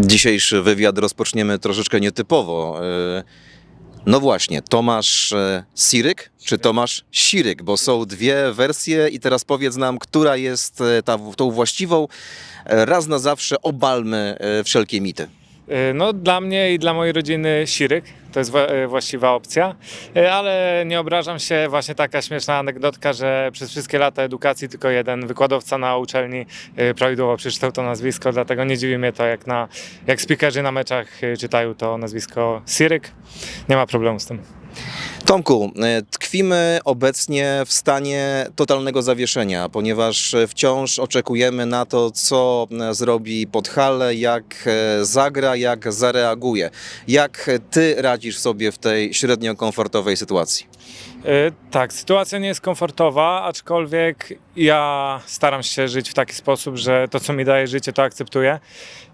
Dzisiejszy wywiad rozpoczniemy troszeczkę nietypowo. E, No właśnie, Tomasz e, Siryk czy Tomasz Siryk, bo są dwie wersje i teraz powiedz nam, która jest e, ta, tą właściwą. Raz na zawsze obalmy wszelkie mity. No, dla mnie i dla mojej rodziny Siryk to jest y, właściwa opcja, Y, ale nie obrażam się. Właśnie taka śmieszna anegdotka, że przez wszystkie lata edukacji tylko jeden wykładowca na uczelni y, prawidłowo przeczytał to nazwisko, dlatego nie dziwi mnie to, jak, na, jak speakerzy na meczach czytają to nazwisko Siryk. Nie ma problemu z tym. Tomku, e, tkwimy obecnie w stanie totalnego zawieszenia, ponieważ wciąż oczekujemy na to, co e, zrobi Podhale, jak e, zagra, jak zareaguje. Jak ty radzisz sobie w tej średnio komfortowej sytuacji? Y, Tak, sytuacja nie jest komfortowa, aczkolwiek ja staram się żyć w taki sposób, że to, co mi daje życie, to akceptuję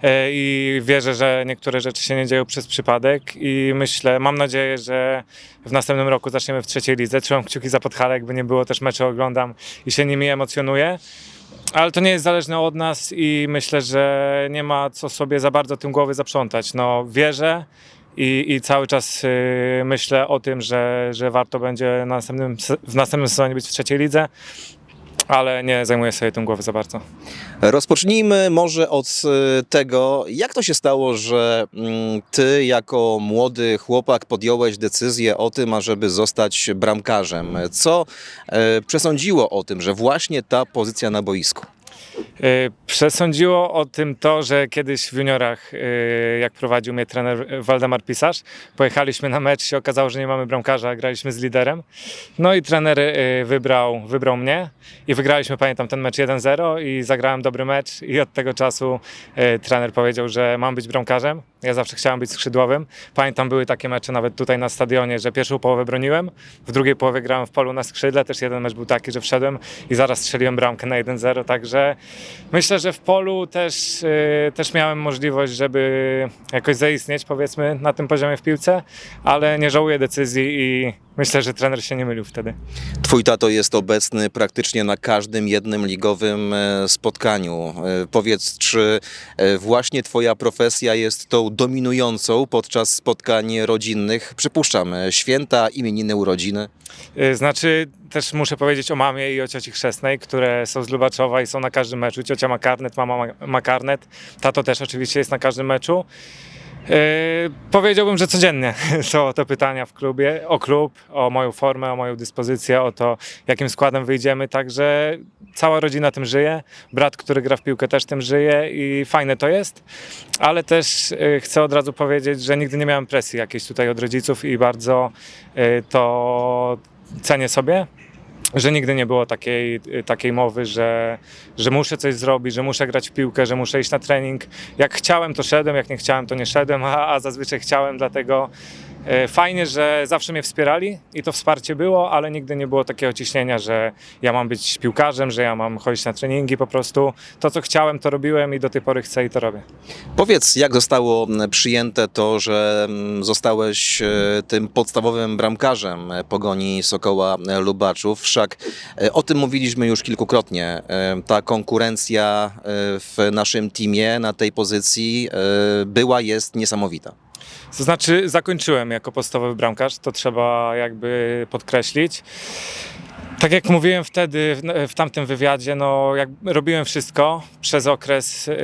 Y, i wierzę, że niektóre rzeczy się nie dzieją przez przypadek i myślę, mam nadzieję, że w następnym roku zaczniemy w trzeciej lidze. Trzymam kciuki za Podhale, jakby nie było, też mecze oglądam i się nimi emocjonuję. Ale to nie jest zależne od nas i myślę, że nie ma co sobie za bardzo tym głowy zaprzątać. No, wierzę i, i cały czas y, myślę o tym, że, że warto będzie na następnym, w następnym sezonie być w trzeciej lidze, ale nie zajmuję sobie tym głowy za bardzo. Rozpocznijmy może od e, tego, jak to się stało, że mm, ty jako młody chłopak podjąłeś decyzję o tym, ażeby zostać bramkarzem. Co e, przesądziło o tym, że właśnie ta pozycja na boisku? Y, Przesądziło o tym to, że kiedyś w juniorach, y, jak prowadził mnie trener Waldemar Pisarz, pojechaliśmy na mecz, się okazało, że nie mamy bramkarza, graliśmy z liderem. No i trener y, wybrał, wybrał mnie i wygraliśmy, pamiętam, ten mecz 1-0 i zagrałem dobry mecz i od tego czasu trener powiedział, że mam być bramkarzem. Ja zawsze chciałem być skrzydłowym. Pamiętam, były takie mecze nawet tutaj na stadionie, że pierwszą połowę broniłem, w drugiej połowie grałem w polu na skrzydle. Też jeden mecz był taki, że wszedłem i zaraz strzeliłem bramkę na 1-0, także myślę, że w polu też, y, też miałem możliwość, żeby jakoś zaistnieć, powiedzmy, na tym poziomie w piłce, ale nie żałuję decyzji i myślę, że trener się nie mylił wtedy. Twój tato jest obecny praktycznie na każdym jednym ligowym e, spotkaniu. E, Powiedz, czy e, właśnie twoja profesja jest tą dominującą podczas spotkań rodzinnych? Przypuszczam, święta, imieniny, urodziny. Znaczy, też muszę powiedzieć o mamie i o cioci chrzestnej, które są z Lubaczowa i są na każdym meczu. Ciocia ma karnet, mama ma- karnet, tato też oczywiście jest na każdym meczu. Yy, powiedziałbym, że codziennie są to pytania w klubie, o klub, o moją formę, o moją dyspozycję, o to, jakim składem wyjdziemy, także cała rodzina tym żyje, brat, który gra w piłkę też tym żyje i fajne to jest, ale też yy, chcę od razu powiedzieć, że nigdy nie miałem presji jakiejś tutaj od rodziców i bardzo yy, to cenię sobie, że nigdy nie było takiej, takiej mowy, że, że muszę coś zrobić, że muszę grać w piłkę, że muszę iść na trening. Jak chciałem, to szedłem, jak nie chciałem, to nie szedłem, a, a zazwyczaj chciałem, dlatego fajnie, że zawsze mnie wspierali i to wsparcie było, ale nigdy nie było takiego ciśnienia, że ja mam być piłkarzem, że ja mam chodzić na treningi po prostu. To, co chciałem, to robiłem i do tej pory chcę i to robię. Powiedz, jak zostało m, przyjęte to, że m, zostałeś e, tym podstawowym bramkarzem e, pogoni Sokoła e, Lubaczów? Wszak e, o tym mówiliśmy już kilkukrotnie. E, Ta konkurencja e, w naszym teamie na tej pozycji e, była, jest niesamowita. To znaczy, zakończyłem jako podstawowy bramkarz, to trzeba jakby podkreślić. Tak jak mówiłem wtedy w, tamtym wywiadzie, no jak robiłem wszystko przez okres. Yy,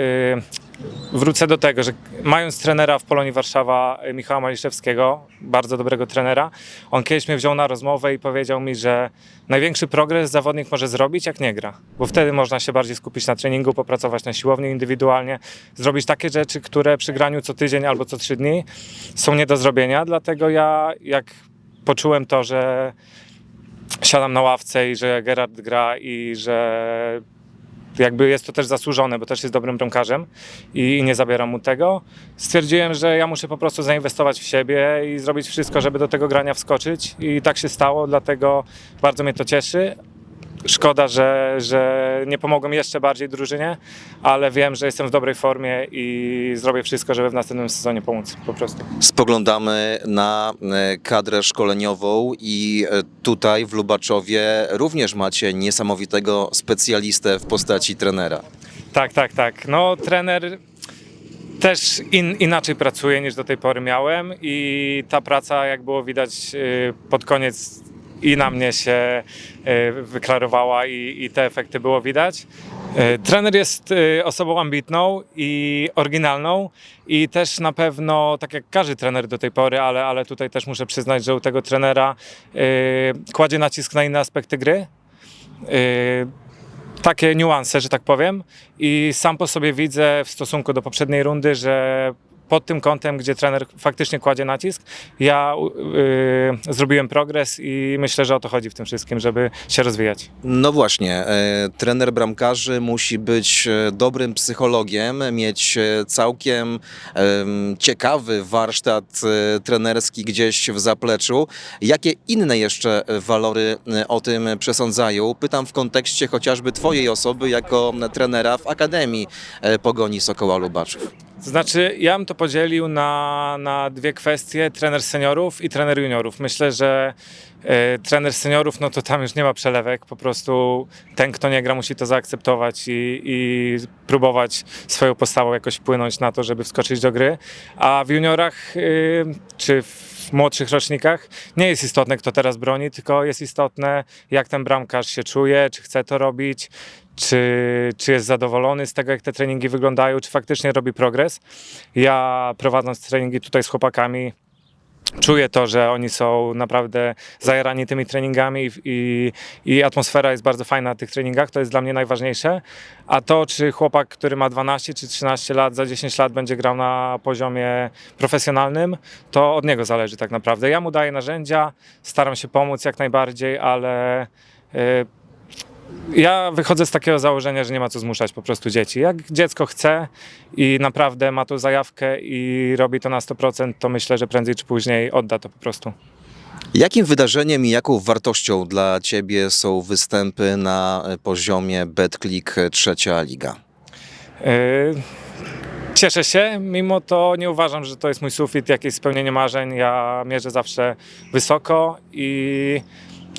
wrócę do tego, że mając trenera w Polonii Warszawa, y, Michała Maliszewskiego, bardzo dobrego trenera, on kiedyś mnie wziął na rozmowę i powiedział mi, że największy progres zawodnik może zrobić, jak nie gra. Bo wtedy można się bardziej skupić na treningu, popracować na siłowni indywidualnie, zrobić takie rzeczy, które przy graniu co tydzień albo co trzy dni są nie do zrobienia. Dlatego ja, jak poczułem to, że siadam na ławce i że Gerard gra i że jakby jest to też zasłużone, bo też jest dobrym bramkarzem i nie zabieram mu tego. Stwierdziłem, że ja muszę po prostu zainwestować w siebie i zrobić wszystko, żeby do tego grania wskoczyć i tak się stało, dlatego bardzo mnie to cieszy. Szkoda, że, że nie pomogłem jeszcze bardziej drużynie, ale wiem, że jestem w dobrej formie i zrobię wszystko, żeby w następnym sezonie pomóc po prostu. Spoglądamy na e, kadrę szkoleniową i e, tutaj w Lubaczowie również macie niesamowitego specjalistę w postaci trenera. Tak, tak, tak. No trener też in, inaczej pracuję niż do tej pory miałem i ta praca, jak było widać y, pod koniec i na mnie się y, wyklarowała i, i te efekty było widać. Y, Trener jest y, osobą ambitną i oryginalną i też na pewno, tak jak każdy trener do tej pory, ale, ale tutaj też muszę przyznać, że u tego trenera y, kładzie nacisk na inne aspekty gry. Y, takie niuanse, że tak powiem. I sam po sobie widzę w stosunku do poprzedniej rundy, że pod tym kątem, gdzie trener faktycznie kładzie nacisk, ja y, zrobiłem progres i myślę, że o to chodzi w tym wszystkim, żeby się rozwijać. No właśnie, e, trener bramkarzy musi być e, dobrym psychologiem, mieć e, całkiem em, ciekawy warsztat trenerski gdzieś w zapleczu. Jakie inne jeszcze walory o tym przesądzają? Pytam w kontekście chociażby Twojej osoby jako trenera w Akademii Pogoni Sokoła Lubaczów. Znaczy, ja bym to podzielił na, na dwie kwestie, trener seniorów i trener juniorów. Myślę, że e, trener seniorów, no to tam już nie ma przelewek, po prostu ten, kto nie gra, musi to zaakceptować i, i próbować swoją postawą jakoś wpłynąć na to, żeby wskoczyć do gry. A w juniorach y, czy w młodszych rocznikach nie jest istotne, kto teraz broni, tylko jest istotne, jak ten bramkarz się czuje, czy chce to robić, czy, czy jest zadowolony z tego, jak te treningi wyglądają, czy faktycznie robi progres. Ja prowadząc treningi tutaj z chłopakami, czuję to, że oni są naprawdę zajarani tymi treningami i, i, atmosfera jest bardzo fajna na tych treningach, to jest dla mnie najważniejsze. A to, czy chłopak, który ma 12 czy 13 lat, za 10 lat będzie grał na poziomie profesjonalnym, to od niego zależy tak naprawdę. Ja mu daję narzędzia, staram się pomóc jak najbardziej, ale y, ja wychodzę z takiego założenia, że nie ma co zmuszać po prostu dzieci. Jak dziecko chce i naprawdę ma tu zajawkę i robi to na 100%, to myślę, że prędzej czy później odda to po prostu. Jakim wydarzeniem i jaką wartością dla Ciebie są występy na e, poziomie BetClick e, trzecia liga? Yy, Cieszę się, mimo to nie uważam, że to jest mój sufit, jakieś spełnienie marzeń. Ja mierzę zawsze wysoko i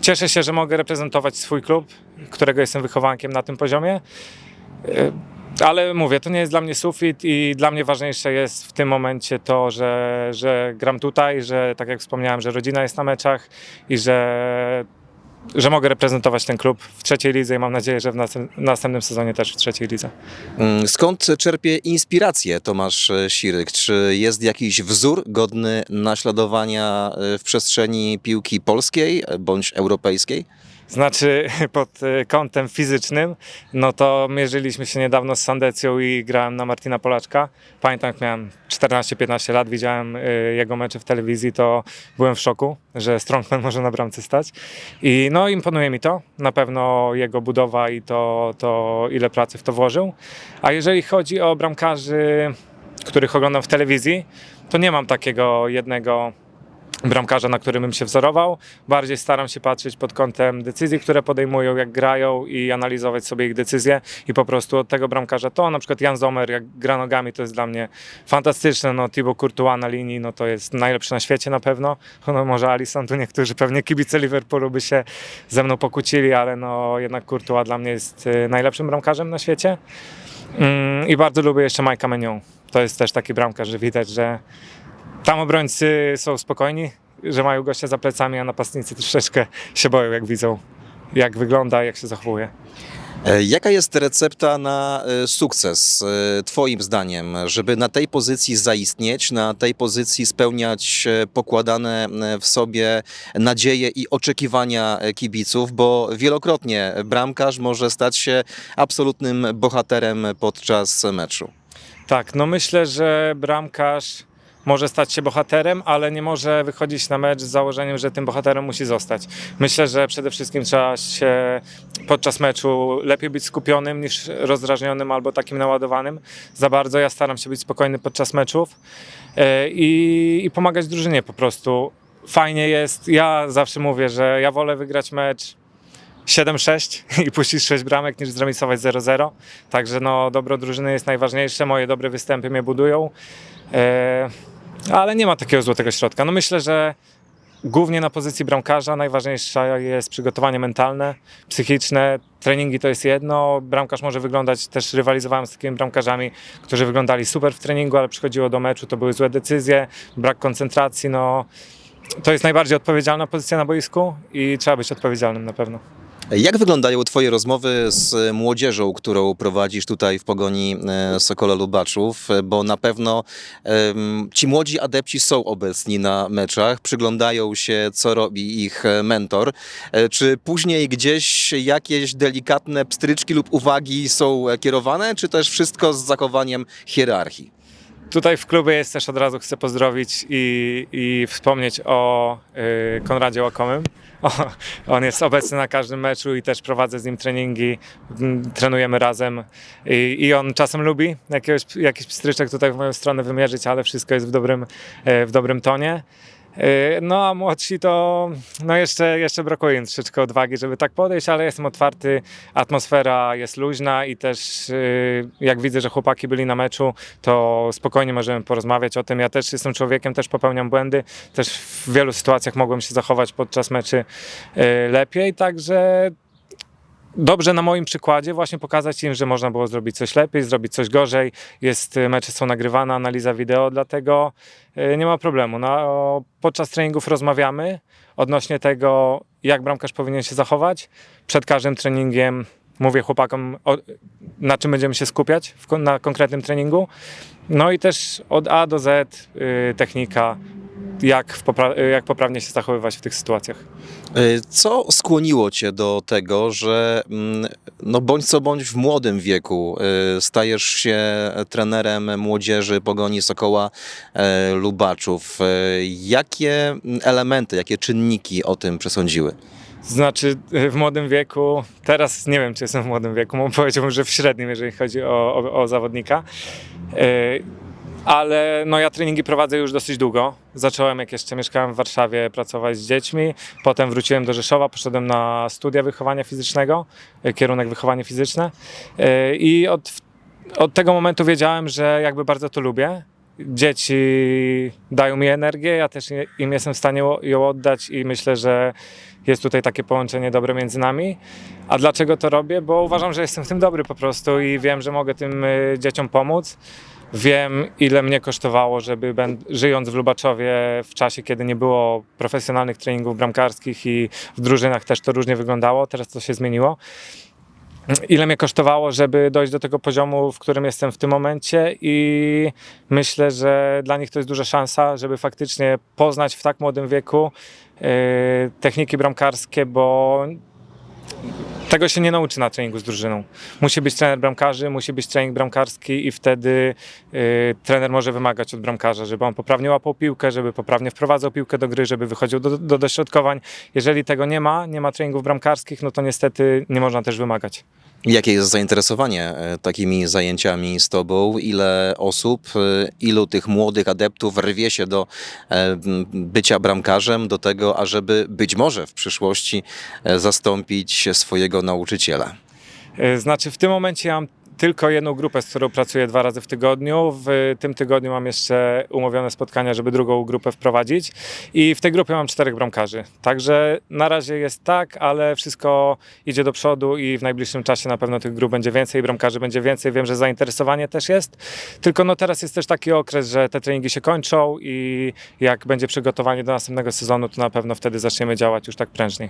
cieszę się, że mogę reprezentować swój klub, którego jestem wychowankiem na tym poziomie. Yy, Ale mówię, to nie jest dla mnie sufit i dla mnie ważniejsze jest w tym momencie to, że, że gram tutaj, że tak jak wspomniałem, że rodzina jest na meczach i że, że mogę reprezentować ten klub w trzeciej lidze i mam nadzieję, że w następ- następnym sezonie też w trzeciej lidze. Mm, Skąd czerpie inspirację Tomasz e, Siryk? Czy jest jakiś wzór godny naśladowania e, w przestrzeni piłki polskiej bądź europejskiej? Znaczy pod y, kątem fizycznym, no to mierzyliśmy się niedawno z Sandecją i grałem na Martina Polaczka. Pamiętam, jak miałem 14-15 lat, widziałem y, jego mecze w telewizji, to byłem w szoku, że Strongman może na bramce stać. I no imponuje mi to, na pewno jego budowa i to, to ile pracy w to włożył. A jeżeli chodzi o bramkarzy, których oglądam w telewizji, to nie mam takiego jednego bramkarza, na którym bym się wzorował. Bardziej staram się patrzeć pod kątem decyzji, które podejmują, jak grają i analizować sobie ich decyzje i po prostu od tego bramkarza to, na przykład Jan Zomer, jak gra nogami, to jest dla mnie fantastyczne. No, Thibaut Courtois na linii, no to jest najlepszy na świecie na pewno. No, może Alisson, tu niektórzy pewnie kibice Liverpoolu by się ze mną pokłócili, ale no jednak Courtois dla mnie jest y, najlepszym bramkarzem na świecie. Mm, I bardzo lubię jeszcze Mike'a Menion. To jest też taki bramkarz, że widać, że tam obrońcy są spokojni, że mają gościa za plecami, a napastnicy troszeczkę się boją, jak widzą, jak wygląda, jak się zachowuje. E, Jaka jest recepta na e, sukces, e, Twoim zdaniem, żeby na tej pozycji zaistnieć, na tej pozycji spełniać pokładane w sobie nadzieje i oczekiwania kibiców, bo wielokrotnie bramkarz może stać się absolutnym bohaterem podczas meczu. Tak, no myślę, że bramkarz może stać się bohaterem, ale nie może wychodzić na mecz z założeniem, że tym bohaterem musi zostać. Myślę, że przede wszystkim trzeba się podczas meczu lepiej być skupionym niż rozdrażnionym albo takim naładowanym. Za bardzo ja staram się być spokojny podczas meczów e, i, i pomagać drużynie po prostu. Fajnie jest, ja zawsze mówię, że ja wolę wygrać mecz 7-6 i puścić 6 bramek niż zremisować 0-0. Także no, dobro drużyny jest najważniejsze, moje dobre występy mnie budują. E, ale nie ma takiego złotego środka. No myślę, że głównie na pozycji bramkarza najważniejsze jest przygotowanie mentalne, psychiczne. Treningi to jest jedno, bramkarz może wyglądać, też rywalizowałem z takimi bramkarzami, którzy wyglądali super w treningu, ale przychodziło do meczu, to były złe decyzje, brak koncentracji, no to jest najbardziej odpowiedzialna pozycja na boisku i trzeba być odpowiedzialnym na pewno. Jak wyglądają Twoje rozmowy z młodzieżą, którą prowadzisz tutaj w pogoni e, Sokola Lubaczów? Bo na pewno ci młodzi adepci są obecni na meczach, przyglądają się, co robi ich e, mentor. E, Czy później gdzieś jakieś delikatne pstryczki lub uwagi są kierowane, czy też wszystko z zachowaniem hierarchii? Tutaj w klubie jest też od razu chcę pozdrowić i, i wspomnieć o y, Konradzie Łakomym. On jest obecny na każdym meczu i też prowadzę z nim treningi, m, trenujemy razem i, i on czasem lubi jakiegoś, jakiś pstryczek tutaj w moją stronę wymierzyć, ale wszystko jest w dobrym, e, w dobrym tonie. E, No a młodsi to no jeszcze, jeszcze brakuje im troszeczkę odwagi, żeby tak podejść, ale jestem otwarty, atmosfera jest luźna i też y, jak widzę, że chłopaki byli na meczu, to spokojnie możemy porozmawiać o tym. Ja też jestem człowiekiem, też popełniam błędy, też w wielu sytuacjach mogłem się zachować podczas meczy y, lepiej, także dobrze na moim przykładzie właśnie pokazać im, że można było zrobić coś lepiej, zrobić coś gorzej. Jest, y, mecze są nagrywane, analiza wideo, dlatego y, nie ma problemu. No, podczas treningów rozmawiamy odnośnie tego, jak bramkarz powinien się zachować. Przed każdym treningiem mówię chłopakom, o, na czym będziemy się skupiać w, na konkretnym treningu. No i też od A do Z y, technika, jak, popra- y, jak poprawnie się zachowywać w tych sytuacjach. E, Co skłoniło Cię do tego, że mm, no bądź co bądź w młodym wieku e, stajesz się trenerem młodzieży Pogoni Sokoła e, Lubaczów? Jakie elementy, jakie czynniki o tym przesądziły? Znaczy y, w młodym wieku, teraz nie wiem czy jestem w młodym wieku, bo powiedziałbym, że w średnim, jeżeli chodzi o, o, o zawodnika. Ale no ja treningi prowadzę już dosyć długo. Zacząłem jak jeszcze mieszkałem w Warszawie pracować z dziećmi, potem wróciłem do Rzeszowa, poszedłem na studia wychowania fizycznego, y, kierunek wychowanie fizyczne Y, i od, od tego momentu wiedziałem, że jakby bardzo to lubię. Dzieci dają mi energię, ja też im jestem w stanie ją oddać i myślę, że jest tutaj takie połączenie dobre między nami. A dlaczego to robię? Bo uważam, że jestem w tym dobry po prostu i wiem, że mogę tym y, dzieciom pomóc. Wiem, ile mnie kosztowało, żeby żyjąc w Lubaczowie w czasie, kiedy nie było profesjonalnych treningów bramkarskich i w drużynach też to różnie wyglądało, teraz to się zmieniło. Ile mnie kosztowało, żeby dojść do tego poziomu, w którym jestem w tym momencie, i myślę, że dla nich to jest duża szansa, żeby faktycznie poznać w tak młodym wieku yy, techniki bramkarskie, bo tego się nie nauczy na treningu z drużyną. Musi być trener bramkarzy, musi być trening bramkarski i wtedy yy, trener może wymagać od bramkarza, żeby on poprawnie łapał piłkę, żeby poprawnie wprowadzał piłkę do gry, żeby wychodził do, do dośrodkowań. Jeżeli tego nie ma, nie ma treningów bramkarskich, no to niestety nie można też wymagać. Jakie jest zainteresowanie e, takimi zajęciami z Tobą? Ile osób, e, ilu tych młodych adeptów rwie się do e, bycia bramkarzem, do tego, ażeby być może w przyszłości zastąpić swojego nauczyciela? Znaczy w tym momencie mam tylko jedną grupę, z którą pracuję dwa razy w tygodniu. W tym tygodniu mam jeszcze umówione spotkania, żeby drugą grupę wprowadzić i w tej grupie mam czterech bramkarzy. Także na razie jest tak, ale wszystko idzie do przodu i w najbliższym czasie na pewno tych grup będzie więcej, bramkarzy będzie więcej. Wiem, że zainteresowanie też jest, tylko no teraz jest też taki okres, że te treningi się kończą i jak będzie przygotowanie do następnego sezonu, to na pewno wtedy zaczniemy działać już tak prężniej.